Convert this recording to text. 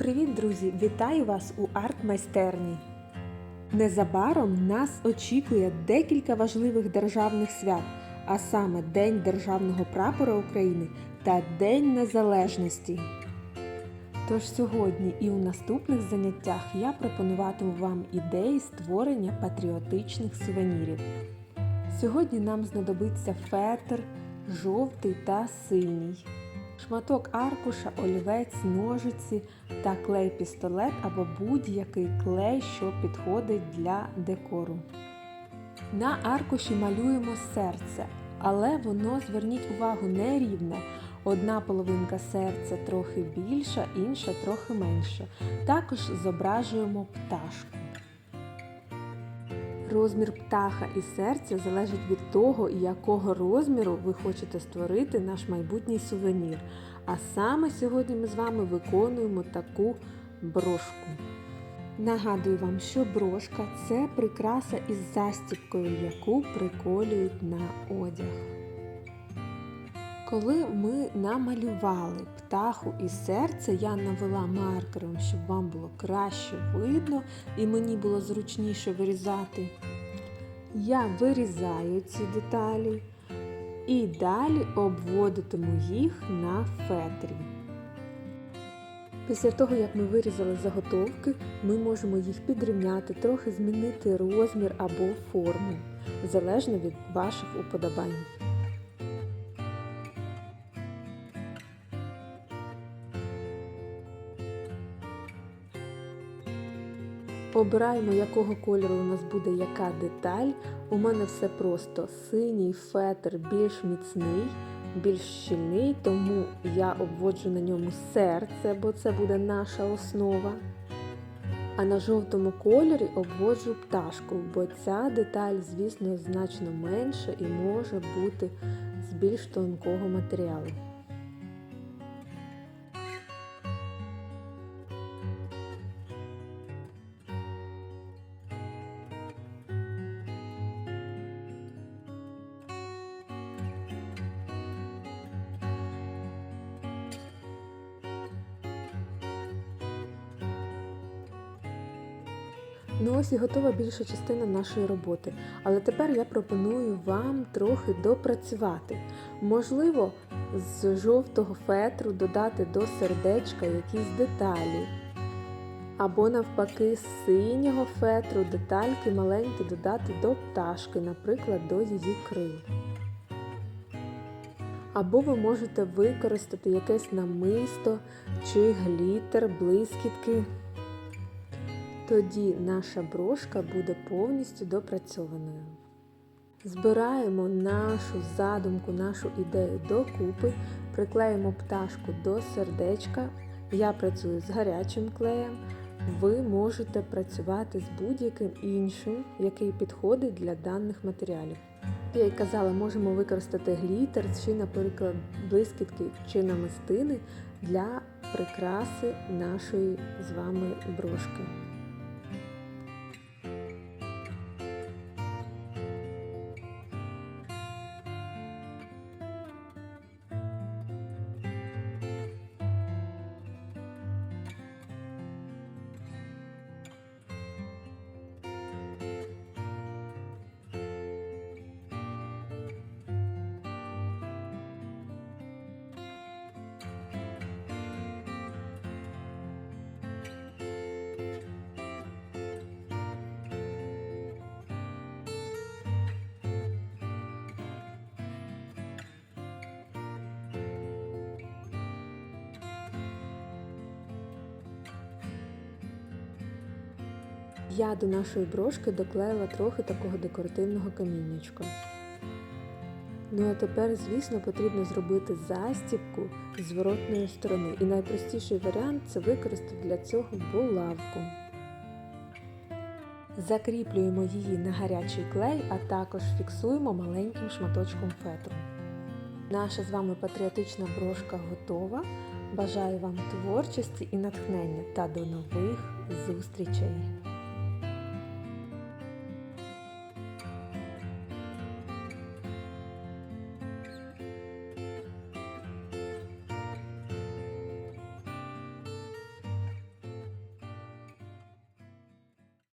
Привіт, друзі! Вітаю вас у арт-майстерні. Незабаром нас очікує декілька важливих державних свят, а саме День Державного прапора України та День Незалежності. Тож сьогодні і у наступних заняттях я пропонуватиму вам ідеї створення патріотичних сувенірів. Сьогодні нам знадобиться фетр, жовтий та синій, шматок аркуша, олівець, ножиці та клей-пістолет або будь-який клей, що підходить для декору. На аркуші малюємо серце, але воно, зверніть увагу, не рівне. Одна половинка серця трохи більша, інша трохи менша. Також зображуємо пташку. Розмір птаха і серця залежить від того, якого розміру ви хочете створити наш майбутній сувенір. А саме сьогодні ми з вами виконуємо таку брошку. Нагадую вам, що брошка це прикраса із застіпкою, яку приколюють на одяг. Коли ми намалювали птаху і серце, я навела маркером, щоб вам було краще видно і мені було зручніше вирізати. Я вирізаю ці деталі і далі обводитиму їх на фетрі. Після того, як ми вирізали заготовки, ми можемо їх підрівняти, трохи змінити розмір або форму, залежно від ваших уподобань. Обираємо, якого кольору у нас буде яка деталь. У мене все просто синій фетр більш міцний, більш щільний, тому я обводжу на ньому серце, бо це буде наша основа. А на жовтому кольорі обводжу пташку, бо ця деталь, звісно, значно менша і може бути з більш тонкого матеріалу. Ну ось і готова більша частина нашої роботи. Але тепер я пропоную вам трохи допрацювати. Можливо, з жовтого фетру додати до сердечка якісь деталі. Або навпаки, з синього фетру детальки маленькі додати до пташки, наприклад, до її крил. Або ви можете використати якесь намисто чи глітер, блискітки. Тоді наша брошка буде повністю допрацьованою. Збираємо нашу задумку, нашу ідею докупи, приклеїмо пташку до сердечка. Я працюю з гарячим клеєм. Ви можете працювати з будь-яким іншим, який підходить для даних матеріалів. Я й казала, можемо використати глітер чи, наприклад, блискітки чи намистини для прикраси нашої з вами брошки. Я до нашої брошки доклеїла трохи такого декоративного каміннячка. Ну а тепер, звісно, потрібно зробити застібку зворотної сторони. І найпростіший варіант це використати для цього булавку. Закріплюємо її на гарячий клей, а також фіксуємо маленьким шматочком фетру. Наша з вами патріотична брошка готова. Бажаю вам творчості і натхнення та до нових зустрічей!